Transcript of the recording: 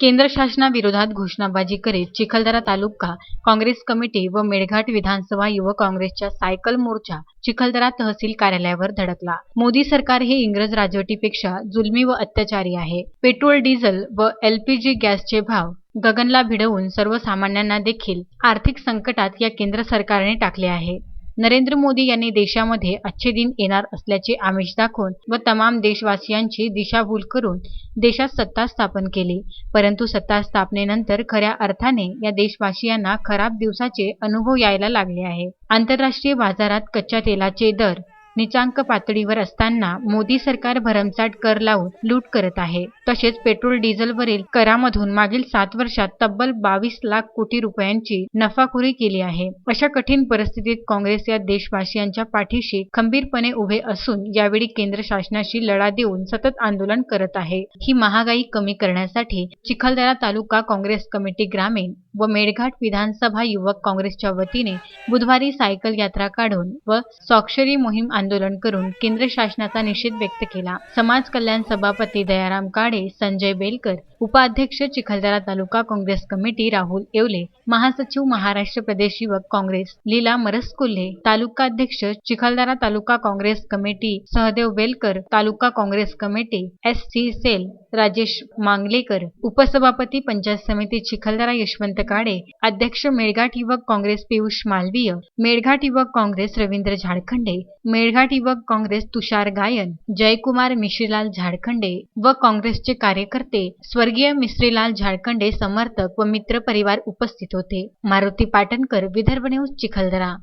केंद्र शासनाविरोधात घोषणाबाजी करीत चिखलदरा तालुका काँग्रेस कमिटी व मेळघाट विधानसभा युवक काँग्रेसच्या सायकल मोर्चा चिखलदरा तहसील कार्यालयावर धडकला. मोदी सरकार हे इंग्रज राजवटीपेक्षा जुलमी व अत्याचारी आहे. पेट्रोल डिझेल व एलपीजी गॅसचे भाव गगनला भिडवून सर्वसामान्यांना देखील आर्थिक संकटात या केंद्र सरकारने टाकले आहे. नरेंद्र मोदी यांनी देशामध्ये अच्छे दिन येणार असल्याचे आमिष दाखवून व तमाम देशवासियांची दिशाभूल करून देशात सत्ता स्थापन केली. परंतु सत्ता स्थापनेनंतर खऱ्या अर्थाने या देशवासियांना खराब दिवसाचे अनुभव यायला लागले आहे. आंतरराष्ट्रीय बाजारात कच्च्या तेलाचे दर निचांक पातळीवर असताना मोदी सरकार भरमसाठ कर लावून लूट करत आहे. तसेच पेट्रोल डिझेलवरील करामधून मागील सात वर्षात तब्बल बावीस लाख कोटी रुपयांची नफाखोरी केली आहे. अशा कठीण परिस्थितीत काँग्रेस या देशवासियांच्या पाठीशी खंबीरपणे उभे असून यावेळी केंद्र शासनाशी लढा देऊन सतत आंदोलन करत आहे. ही महागाई कमी करण्यासाठी चिखलदरा तालुका काँग्रेस कमिटी ग्रामीण व मेळघाट विधानसभा युवक काँग्रेसच्या वतीने बुधवारी सायकल यात्रा काढून व स्वाक्षरी मोहीम आंदोलन करून केंद्र शासनाचा निषेध व्यक्त केला. समाज कल्याण सभापती दयाराम काडे संजय बेलकर उपाध्यक्ष चिखलदरा तालुका काँग्रेस कमिटी राहुल येवले महासचिव महाराष्ट्र प्रदेश युवक काँग्रेस लीला मरसकुल्हे तालुकाध्यक्ष Chikhaldara taluka Congress committee Sahadev Belkar taluka Congress committee S C cell Rajesh Mangalekar उपसभापती पंचायत समिती चिखलदरा यशवंत काडे अध्यक्ष मेळघाट युवक काँग्रेस पियुष मालवीय मेळघाट युवक काँग्रेस रवींद्र झाडखंडे मेळघाट युवक काँग्रेस तुषार गायन जयकुमार मिश्रीलाल झाडखंडे व काँग्रेसचे कार्यकर्ते स्वर्गीय मिश्रीलाल झाडखंडे समर्थक व मित्र परिवार उपस्थित होते. मारुती पाटणकर विदर्भ न्यूज चिखलदरा.